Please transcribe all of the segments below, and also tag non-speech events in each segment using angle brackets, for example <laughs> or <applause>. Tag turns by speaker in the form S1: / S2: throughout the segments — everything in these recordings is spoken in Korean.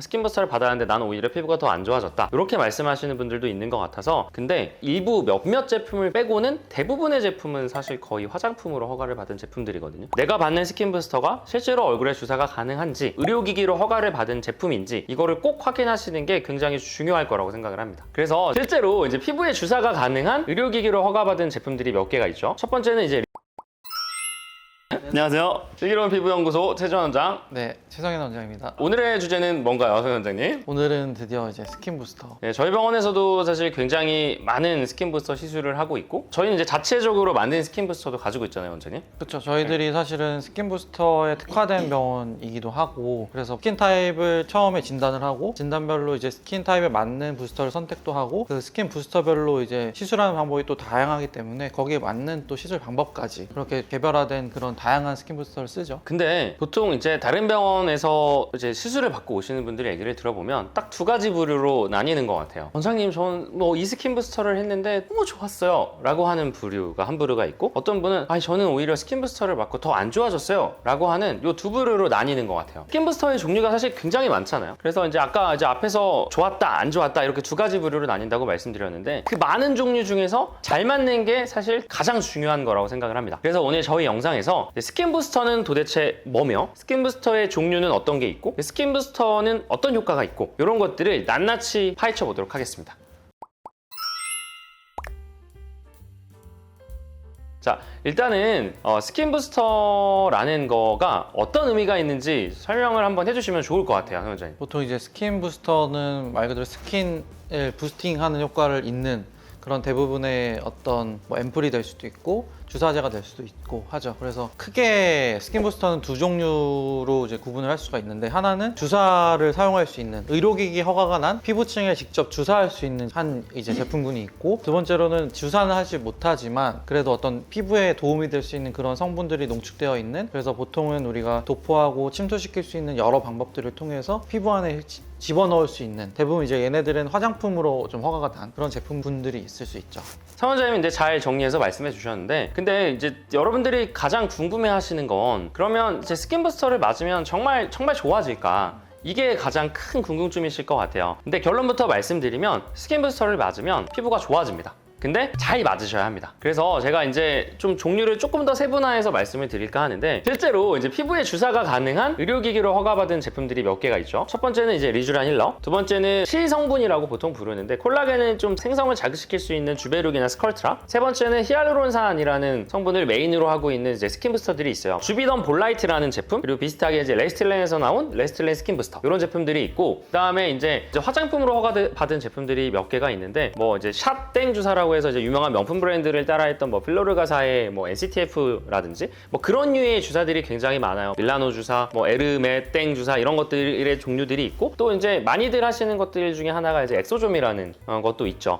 S1: 스킨부스터를 받았는데 나는 오히려 피부가 더 안 좋아졌다. 이렇게 말씀하시는 분들도 있는 것 같아서 근데 일부 몇몇 제품을 빼고는 대부분의 제품은 사실 거의 화장품으로 허가를 받은 제품들이거든요. 내가 받는 스킨부스터가 실제로 얼굴에 주사가 가능한지 의료기기로 허가를 받은 제품인지 이거를 꼭 확인하시는 게 굉장히 중요할 거라고 생각을 합니다. 그래서 실제로 이제 피부에 주사가 가능한 의료기기로 허가받은 제품들이 몇 개가 있죠. 첫 번째는 이제 안녕하세요 슬기로운 피부연구소 최전 원장
S2: 네, 최성현 원장입니다.
S1: 오늘의 주제는 뭔가요, 서 원장님?
S2: 오늘은 드디어 이제 스킨 부스터.
S1: 네, 저희 병원에서도 사실 굉장히 많은 스킨 부스터 시술을 하고 있고 저희는 이제 자체적으로 만든 스킨 부스터도 가지고 있잖아요, 원장님.
S2: 그렇죠. 저희들이 사실은 스킨 부스터에 특화된 병원이기도 하고 그래서 스킨 타입을 처음에 진단을 하고 진단별로 이제 스킨 타입에 맞는 부스터를 선택도 하고 그 스킨 부스터별로 이제 시술하는 방법이 또 다양하기 때문에 거기에 맞는 또 시술 방법까지 그렇게 개별화된 그런 다양한 스킨 부스터를 쓰죠.
S1: 근데 보통 이제 다른 병원에서 이제 시술을 받고 오시는 분들의 얘기를 들어보면 딱 두 가지 부류로 나뉘는 것 같아요. 원장님, 저는 뭐 이 스킨 부스터를 했는데 너무 좋았어요. 라고 하는 부류가 한 부류가 있고 어떤 분은 아니, 저는 오히려 스킨 부스터를 받고 더 안 좋아졌어요. 라고 하는 요 두 부류로 나뉘는 것 같아요. 스킨 부스터의 종류가 사실 굉장히 많잖아요. 그래서 이제 아까 이제 앞에서 좋았다, 안 좋았다 이렇게 두 가지 부류로 나뉜다고 말씀드렸는데 그 많은 종류 중에서 잘 맞는 게 사실 가장 중요한 거라고 생각을 합니다. 그래서 오늘 저희 영상에서 스킨 부스터는 도대체 뭐며 스킨 부스터의 종류는 어떤 게 있고 스킨 부스터는 어떤 효과가 있고 이런 것들을 낱낱이 파헤쳐 보도록 하겠습니다. 자, 일단은 어, 스킨 부스터라는 거가 어떤 의미가 있는지 설명을 한번 해주시면 좋을 것 같아요, 선생님.
S2: 보통 이제 스킨 부스터는 말 그대로 스킨을 부스팅하는 효과를 잇는 그런 대부분의 어떤 뭐 앰플이 될 수도 있고 주사제가 될 수도 있고 하죠. 그래서 크게 스킨 부스터는 두 종류로 이제 구분을 할 수가 있는데 하나는 주사를 사용할 수 있는 의료기기 허가가 난 피부층에 직접 주사할 수 있는 한 이제 제품군이 있고 두 번째로는 주사는 하지 못하지만 그래도 어떤 피부에 도움이 될 수 있는 그런 성분들이 농축되어 있는 그래서 보통은 우리가 도포하고 침투시킬 수 있는 여러 방법들을 통해서 피부 안에 지- 집어넣을 수 있는 대부분 이제 얘네들은 화장품으로 좀 허가가 난 그런 제품군들이 있을 수 있죠.
S1: 사원자님이 이제 잘 정리해서 말씀해 주셨는데 근데 이제 여러분들이 가장 궁금해 하시는 건 그러면 이제 스킨 부스터를 맞으면 정말 정말 좋아질까? 이게 가장 큰 궁금증이실 것 같아요. 근데 결론부터 말씀드리면 스킨 부스터를 맞으면 피부가 좋아집니다. 근데 잘 맞으셔야 합니다. 그래서 제가 이제 좀 종류를 조금 더 세분화해서 말씀을 드릴까 하는데 실제로 이제 피부에 주사가 가능한 의료기기로 허가받은 제품들이 몇 개가 있죠. 첫 번째는 이제 리쥬란 힐러, 두 번째는 실성분이라고 보통 부르는데 콜라겐을 좀 생성을 자극시킬 수 있는 주베룩이나 스컬트라, 세 번째는 히알루론산이라는 성분을 메인으로 하고 있는 이제 스킨 부스터들이 있어요. 주비던 볼라이트라는 제품, 그리고 비슷하게 이제 레스틸렌에서 나온 레스틸렌 스킨 부스터 이런 제품들이 있고 그다음에 이제, 이제 화장품으로 허가받은 제품들이 몇 개가 있는데 뭐 이제 샷땡 주사라고 해서 이제 유명한 명품 브랜드를 따라했던 뭐 필로르가사의 뭐 NCTF라든지 뭐 그런 류의 주사들이 굉장히 많아요. 밀라노 주사, 뭐 에르메 땡 주사 이런 것들의 종류들이 있고 또 이제 많이들 하시는 것들 중에 하나가 이제 엑소좀이라는 어, 것도 있죠.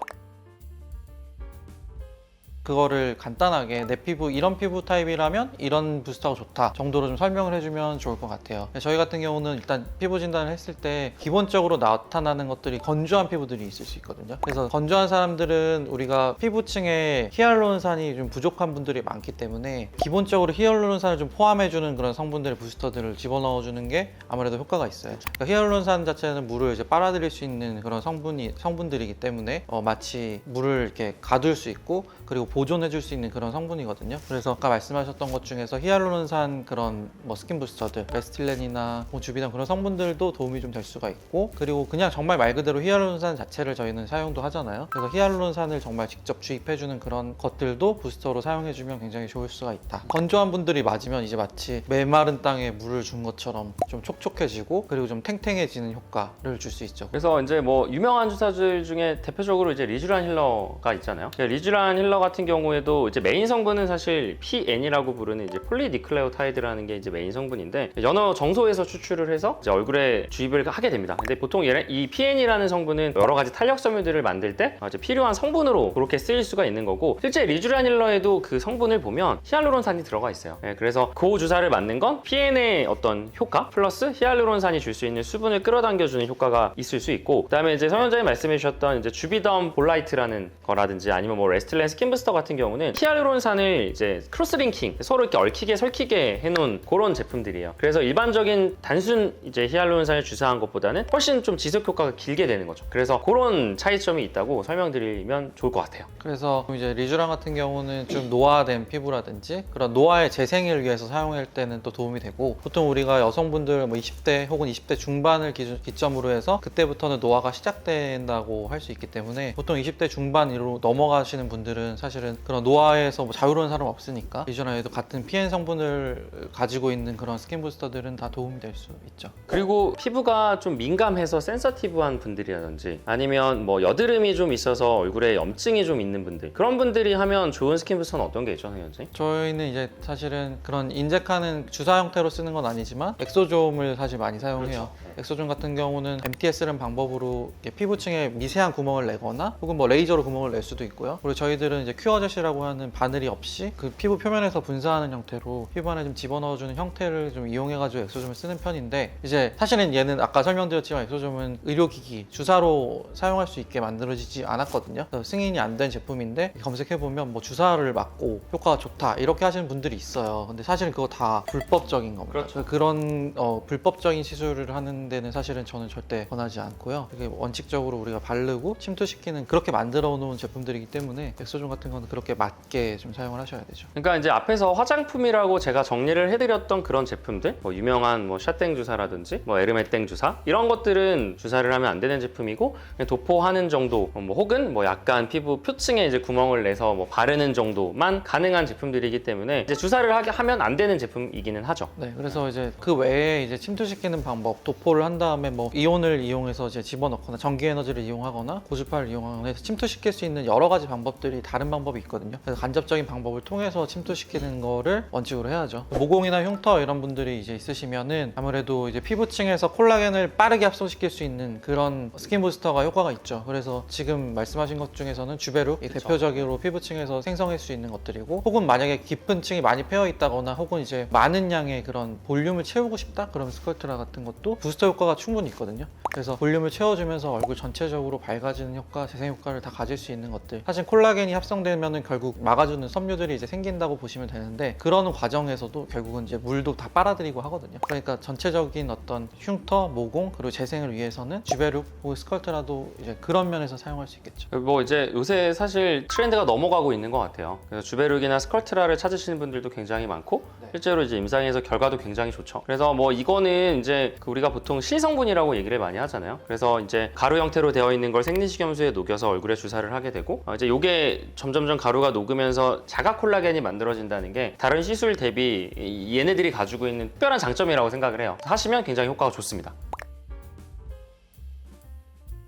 S2: 그거를 간단하게 내 피부 이런 피부 타입이라면 이런 부스터가 좋다 정도로 좀 설명을 해주면 좋을 것 같아요. 저희 같은 경우는 일단 피부 진단을 했을 때 기본적으로 나타나는 것들이 건조한 피부들이 있을 수 있거든요. 그래서 건조한 사람들은 우리가 피부층에 히알루론산이 좀 부족한 분들이 많기 때문에 기본적으로 히알루론산을 좀 포함해주는 그런 성분들의 부스터들을 집어넣어주는 게 아무래도 효과가 있어요. 그러니까 히알루론산 자체는 물을 이제 빨아들일 수 있는 그런 성분이 성분들이기 때문에 어, 마치 물을 이렇게 가둘 수 있고 그리고 보존해 줄 수 있는 그런 성분이거든요. 그래서 아까 말씀하셨던 것 중에서 히알루론산 그런 뭐 스킨 부스터들, 레스틸렌이나 뭐 주비단 그런 성분들도 도움이 좀 될 수가 있고 그리고 그냥 정말 말 그대로 히알루론산 자체를 저희는 사용도 하잖아요. 그래서 히알루론산을 정말 직접 주입해 주는 그런 것들도 부스터로 사용해 주면 굉장히 좋을 수가 있다. 건조한 분들이 맞으면 이제 마치 메마른 땅에 물을 준 것처럼 좀 촉촉해지고 그리고 좀 탱탱해지는 효과를 줄 수 있죠.
S1: 그래서 이제 뭐 유명한 주사들 중에 대표적으로 이제 리쥬란 힐러가 있잖아요. 리쥬란 힐러 같은 경우에도 이제 메인 성분은 사실 PN이라고 부르는 이제 폴리니클레오타이드라는 게 이제 메인 성분인데 여러 정소에서 추출을 해서 이제 얼굴에 주입을 하게 됩니다. 근데 보통 이 PN이라는 성분은 여러 가지 탄력 섬유들을 만들 때 이제 필요한 성분으로 그렇게 쓰일 수가 있는 거고 실제 리쥬란 힐러에도 그 성분을 보면 히알루론산이 들어가 있어요. 예, 그래서 그 주사를 맞는 건 PN의 어떤 효과 플러스 히알루론산이 줄 수 있는 수분을 끌어당겨주는 효과가 있을 수 있고 그다음에 이제 성현자님 말씀해 주셨던 이제 주비덤 볼라이트라는 거라든지 아니면 뭐 레스틸렌 스킨 부스터 같은 경우는 히알루론산을 이제 크로스링킹 서로 이렇게 얽히게 설키게 해놓은 그런 제품들이에요. 그래서 일반적인 단순 이제 히알루론산을 주사한 것보다는 훨씬 좀 지속 효과가 길게 되는 거죠. 그래서 그런 차이점이 있다고 설명드리면 좋을 것 같아요.
S2: 그래서 이제 리쥬랑 같은 경우는 좀 노화된 피부라든지 그런 노화의 재생을 위해서 사용할 때는 또 도움이 되고 보통 우리가 여성분들 뭐 20대 혹은 20대 중반을 기준, 기점으로 해서 그때부터는 노화가 시작된다고 할 수 있기 때문에 보통 20대 중반으로 넘어가시는 분들은 사실은 그런 노화에서 뭐 자유로운 사람 없으니까 리쥬랑에도 같은 PN 성분을 가지고 있는 그런 스킨 부스터들은 다 도움이 될 수 있죠.
S1: 그리고 피부가 좀 민감해서 센서티브한 분들이라든지 아니면 뭐 여드름이 좀 있어서 얼굴에 염증이 좀 있는 분들 그런 분들이 하면 좋은 스킨 부스터는 어떤 게 있죠, 선생님?
S2: 저희는 이제 사실은 그런 인젝하는 주사 형태로 쓰는 건 아니지만 엑소좀을 사실 많이 사용해요. 엑소좀 같은 경우는 MTS라는 방법으로 피부층에 미세한 구멍을 내거나 혹은 뭐 레이저로 구멍을 낼 수도 있고요. 그리고 저희들은 이제 큐어 젯이라고 하는 바늘이 없이 그 피부 표면에서 분사하는 형태로 피부 안에 좀 집어넣어주는 형태를 좀 이용해가지고 엑소좀을 쓰는 편인데 이제 사실은 얘는 아까 설명드렸지만 엑소좀은 의료기기 주사로 사용할 수 있게 만들어지지 않았거든요. 그래서 승인이 안 된 제품인데 검색해 보면 뭐 주사를 맞고 효과가 좋다 이렇게 하시는 분들이 있어요. 근데 사실은 그거 다 불법적인 겁니다.
S1: 그렇죠.
S2: 그런 어, 불법적인 시술을 하는 데는 사실은 저는 절대 권하지 않고요. 이게 원칙적으로 우리가 바르고 침투시키는 그렇게 만들어 놓은 제품들이기 때문에 엑소존 같은 그렇게 맞게 좀 사용을 하셔야 되죠.
S1: 그러니까 이제 앞에서 화장품이라고 제가 정리를 해드렸던 그런 제품들, 뭐 유명한 뭐 샤땡 주사라든지 뭐 에르메땡 주사 이런 것들은 주사를 하면 안 되는 제품이고 도포하는 정도, 뭐 혹은 뭐 약간 피부 표층에 이제 구멍을 내서 뭐 바르는 정도만 가능한 제품들이기 때문에 이제 주사를 하게 하면 안 되는 제품이기는 하죠.
S2: 네, 그래서 이제 그 외에 이제 침투시키는 방법, 도포를 한 다음에 뭐 이온을 이용해서 이제 집어넣거나 전기 에너지를 이용하거나 고주파를 이용하거나 해서 침투시킬 수 있는 여러 가지 방법들이 다른 방법이 있거든요. 그래서 간접적인 방법을 통해서 침투시키는 거를 원칙으로 해야죠. 모공이나 흉터 이런 분들이 이제 있으시면은 아무래도 이제 피부층에서 콜라겐을 빠르게 합성시킬 수 있는 그런 스킨 부스터가 효과가 있죠. 그래서 지금 말씀하신 것 중에서는 주베룩 이 대표적으로 피부층에서 생성할 수 있는 것들이고 혹은 만약에 깊은 층이 많이 패여 있다거나 혹은 이제 많은 양의 그런 볼륨을 채우고 싶다 그러면 스컬트라 같은 것도 부스터 효과가 충분히 있거든요 그래서 볼륨을 채워주면서 얼굴 전체적으로 밝아지는 효과 재생 효과를 다 가질 수 있는 것들 사실 콜라겐이 합성되 면은 결국 막아주는 섬유들이 이제 생긴다고 보시면 되는데 그런 과정에서도 결국은 이제 물도 다 빨아들이고 하거든요 그러니까 전체적인 어떤 흉터 모공 그리고 재생을 위해서는 주베룩 혹은 스컬트라도 이제 그런 면에서 사용할 수 있겠죠
S1: 뭐 이제 요새 사실 트렌드가 넘어가고 있는 것 같아요. 그래서 주베룩이나 스컬트라를 찾으시는 분들도 굉장히 많고
S2: 네.
S1: 실제로 이제 임상에서 결과도 굉장히 좋죠. 그래서 뭐 이거는 이제 그 우리가 보통 실성분이라고 얘기를 많이 하잖아요. 그래서 이제 가루 형태로 되어 있는 걸 생리식염수에 녹여서 얼굴에 주사를 하게 되고 어, 이제 요게 점점점 가루가 녹으면서 자가 콜라겐이 만들어진다는 게 다른 시술 대비 이- 얘네들이 가지고 있는 특별한 장점이라고 생각을 해요. 하시면 굉장히 효과가 좋습니다.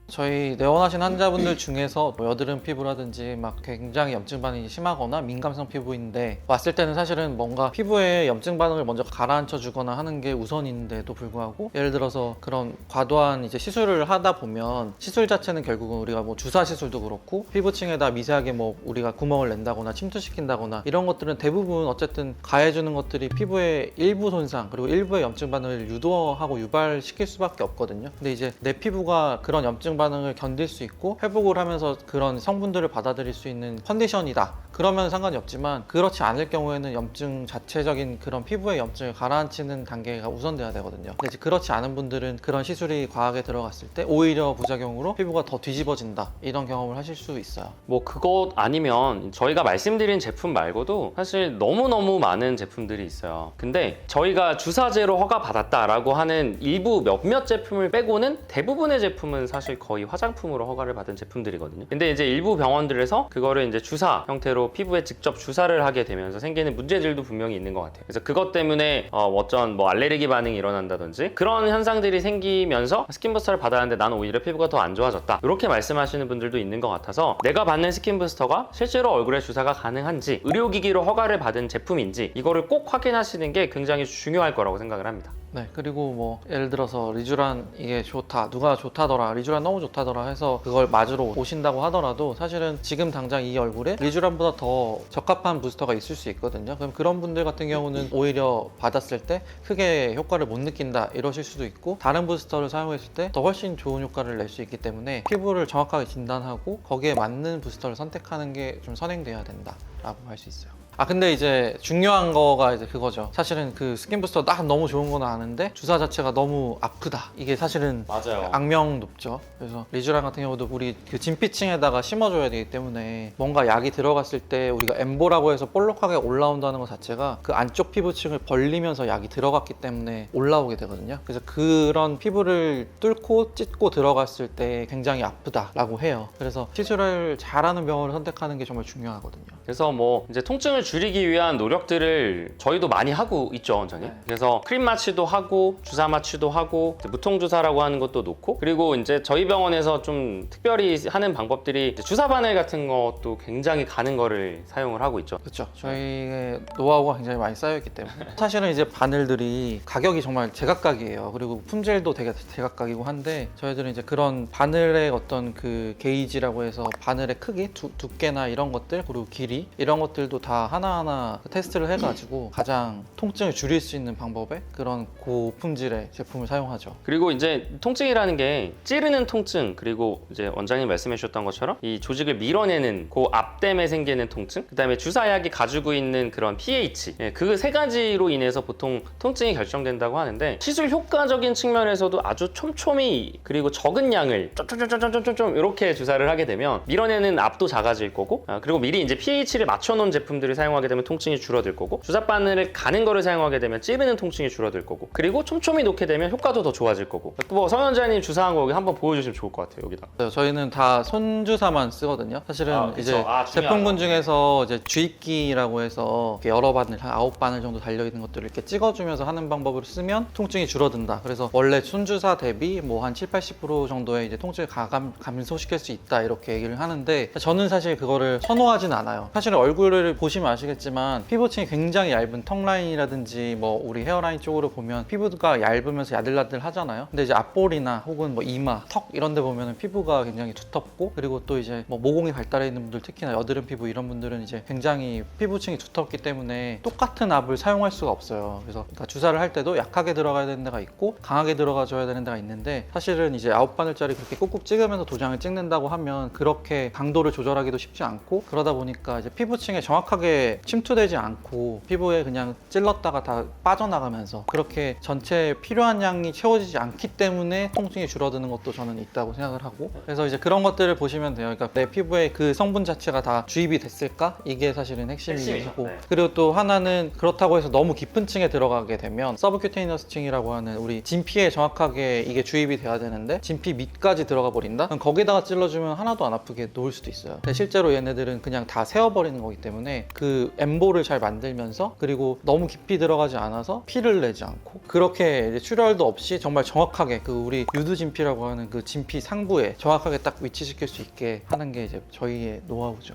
S2: 저희 내원하신 환자분들 중에서 뭐 여드름 피부라든지 막 굉장히 염증 반응이 심하거나 민감성 피부인데 왔을 때는 사실은 뭔가 피부에 염증 반응을 먼저 가라앉혀 주거나 하는 게 우선인데도 불구하고 예를 들어서 그런 과도한 이제 시술을 하다 보면 시술 자체는 결국은 우리가 뭐 주사 시술도 그렇고 피부층에다 미세하게 뭐 우리가 구멍을 낸다거나 침투시킨다거나 이런 것들은 대부분 어쨌든 가해주는 것들이 피부의 일부 손상 그리고 일부의 염증 반응을 유도하고 유발시킬 수밖에 없거든요. 근데 이제 내 피부가 그런 염증 반응 을 견딜 수 있고 회복을 하면서 그런 성분들을 받아들일 수 있는 컨디션이다. 그러면 상관이 없지만 그렇지 않을 경우에는 염증 자체적인 그런 피부의 염증을 가라앉히는 단계가 우선돼야 되거든요. 근데 이제 그렇지 않은 분들은 그런 시술이 과하게 들어갔을 때 오히려 부작용으로 피부가 더 뒤집어진다 이런 경험을 하실 수 있어요.
S1: 뭐 그것 아니면 저희가 말씀드린 제품 말고도 사실 너무너무 많은 제품들이 있어요. 근데 저희가 주사제로 허가 받았다라고 하는 일부 몇몇 제품을 빼고는 대부분의 제품은 사실 거의 화장품으로 허가를 받은 제품들이거든요. 근데 이제 일부 병원들에서 그거를 이제 주사 형태로 피부에 직접 주사를 하게 되면서 생기는 문제들도 분명히 있는 것 같아요. 그래서 그것 때문에 어, 어쩐 뭐 알레르기 반응이 일어난다든지 그런 현상들이 생기면서 스킨부스터를 받았는데 나는 오히려 피부가 더 안 좋아졌다. 이렇게 말씀하시는 분들도 있는 것 같아서 내가 받는 스킨부스터가 실제로 얼굴에 주사가 가능한지 의료기기로 허가를 받은 제품인지 이거를 꼭 확인하시는 게 굉장히 중요할 거라고 생각을 합니다.
S2: 네, 그리고 뭐 예를 들어서 리쥬란 이게 좋다, 누가 좋다더라, 리쥬란 너무 좋다더라 해서 그걸 맞으러 오신다고 하더라도 사실은 지금 당장 이 얼굴에 리쥬란보다 더 적합한 부스터가 있을 수 있거든요. 그럼 그런 분들 같은 경우는 오히려 받았을 때 크게 효과를 못 느낀다 이러실 수도 있고 다른 부스터를 사용했을 때 더 훨씬 좋은 효과를 낼 수 있기 때문에 피부를 정확하게 진단하고 거기에 맞는 부스터를 선택하는 게 좀 선행돼야 된다라고 할 수 있어요. 아 근데 이제 중요한 거가 이제 그거죠. 사실은 그 스킨 부스터 딱 너무 좋은 건 아는데 주사 자체가 너무 아프다. 이게 사실은
S1: 맞아요.
S2: 악명 높죠. 그래서 리쥬란 같은 경우도 우리 그 진피층에다가 심어줘야 되기 때문에 뭔가 약이 들어갔을 때 우리가 엠보라고 해서 볼록하게 올라온다는 것 자체가 그 안쪽 피부층을 벌리면서 약이 들어갔기 때문에 올라오게 되거든요. 그래서 그런 피부를 뚫고 찢고 들어갔을 때 굉장히 아프다라고 해요. 그래서 시술을 잘하는 병원을 선택하는 게 정말 중요하거든요.
S1: 그래서 뭐 이제 통증을 줄이기 위한 노력들을 저희도 많이 하고 있죠, 원장님.
S2: 네.
S1: 그래서 크림 마취도 하고 주사 마취도 하고 무통 주사라고 하는 것도 놓고 그리고 이제 저희 병원에서 좀 특별히 하는 방법들이 주사 바늘 같은 것도 굉장히 가는 거를 사용을 하고 있죠.
S2: 그렇죠. 저희의 노하우가 굉장히 많이 쌓여있기 때문에 <laughs> 사실은 이제 바늘들이 가격이 정말 제각각이에요. 그리고 품질도 되게 제각각이고 한데 저희들은 이제 그런 바늘의 어떤 그 게이지라고 해서 바늘의 크기, 두, 두께나 이런 것들 그리고 길이 이런 것들도 다 하나하나 테스트를 해가지고 가장 통증을 줄일 수 있는 방법의 그런 고품질의 제품을 사용하죠.
S1: 그리고 이제 통증이라는 게 찌르는 통증 그리고 이제 원장님 말씀해 주셨던 것처럼 이 조직을 밀어내는 그 앞댐에 생기는 통증 그다음에 주사약이 가지고 있는 그런 pH 그세 가지로 인해서 보통 통증이 결정된다고 하는데 시술 효과적인 측면에서도 아주 촘촘히 그리고 적은 양을 쫌쫌쫌쫌쫌쫌 이렇게 주사를 하게 되면 밀어내는 앞도 작아질 거고 아, 그리고 미리 이제 pH 를 맞춰놓은 제품들을 사용하게 되면 통증이 줄어들 거고 주사 바늘을 가는 거를 사용하게 되면 찌르는 통증이 줄어들 거고 그리고 촘촘히 놓게 되면 효과도 더 좋아질 거고 뭐 성현자님 주사한 거 여기 한번 보여주시면 좋을 것 같아요 여기다
S2: 네, 저희는 다 손주사만 쓰거든요. 사실은
S1: 아, 그쵸.
S2: 이제
S1: 아.
S2: 제품군 중에서 이제 주입기라고 해서 이렇게 여러 바늘 한 아홉 바늘 정도 달려 있는 것들을 이렇게 찍어주면서 하는 방법으로 쓰면 통증이 줄어든다. 그래서 원래 손주사 대비 뭐 한 7, 80% 정도의 이제 통증을 가감, 감소시킬 수 있다 이렇게 얘기를 하는데 저는 사실 그거를 선호하진 않아요. 사실 얼굴을 보시면 아시겠지만 피부층이 굉장히 얇은 턱 라인이라든지 뭐 우리 헤어라인 쪽으로 보면 피부가 얇으면서 야들야들 하잖아요. 근데 이제 앞볼이나 혹은 뭐 이마, 턱 이런 데 보면은 피부가 굉장히 두텁고 그리고 또 이제 뭐 모공이 발달해 있는 분들 특히나 여드름 피부 이런 분들은 이제 굉장히 피부층이 두텁기 때문에 똑같은 압을 사용할 수가 없어요. 그래서 그러니까 주사를 할 때도 약하게 들어가야 되는 데가 있고 강하게 들어가 줘야 되는 데가 있는데 사실은 이제 아홉 바늘짜리 그렇게 꾹꾹 찍으면서 도장을 찍는다고 하면 그렇게 강도를 조절하기도 쉽지 않고 그러다 보니까 이제 피부층에 정확하게 침투되지 않고 피부에 그냥 찔렀다가 다 빠져나가면서 그렇게 전체 필요한 양이 채워지지 않기 때문에 통증이 줄어드는 것도 저는 있다고 생각을 하고 그래서 이제 그런 것들을 보시면 돼요. 그러니까 내 피부에 그 성분 자체가 다 주입이 됐을까? 이게 사실은 핵심이고.
S1: 네.
S2: 그리고 또 하나는 그렇다고 해서 너무 깊은 층에 들어가게 되면 서브큐테이너스 층이라고 하는 우리 진피에 정확하게 이게 주입이 돼야 되는데 진피 밑까지 들어가 버린다? 거기다가 찔러주면 하나도 안 아프게 놓을 수도 있어요. 근데 실제로 얘네들은 그냥 다 세 워버리는 거기 때문에 그 엠보를 잘 만들면서 그리고 너무 깊이 들어가지 않아서 피를 내지 않고 그렇게 이제 출혈도 없이 정말 정확하게 그 우리 유두 진피라고 하는 그 진피 상부에 정확하게 딱 위치시킬 수 있게 하는 게 이제 저희의 노하우죠.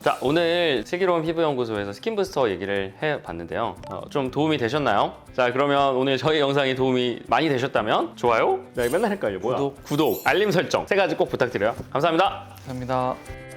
S1: 자 오늘 슬기로운 피부연구소에서 스킨부스터 얘기를 해봤는데요 어, 좀 도움이 되셨나요? 자 그러면 오늘 저희 영상이 도움이 많이 되셨다면 좋아요? 나 이거 맨날 헷갈려 뭐야
S2: 구독.
S1: 구독 알림 설정 세 가지 꼭 부탁드려요 감사합니다
S2: 감사합니다.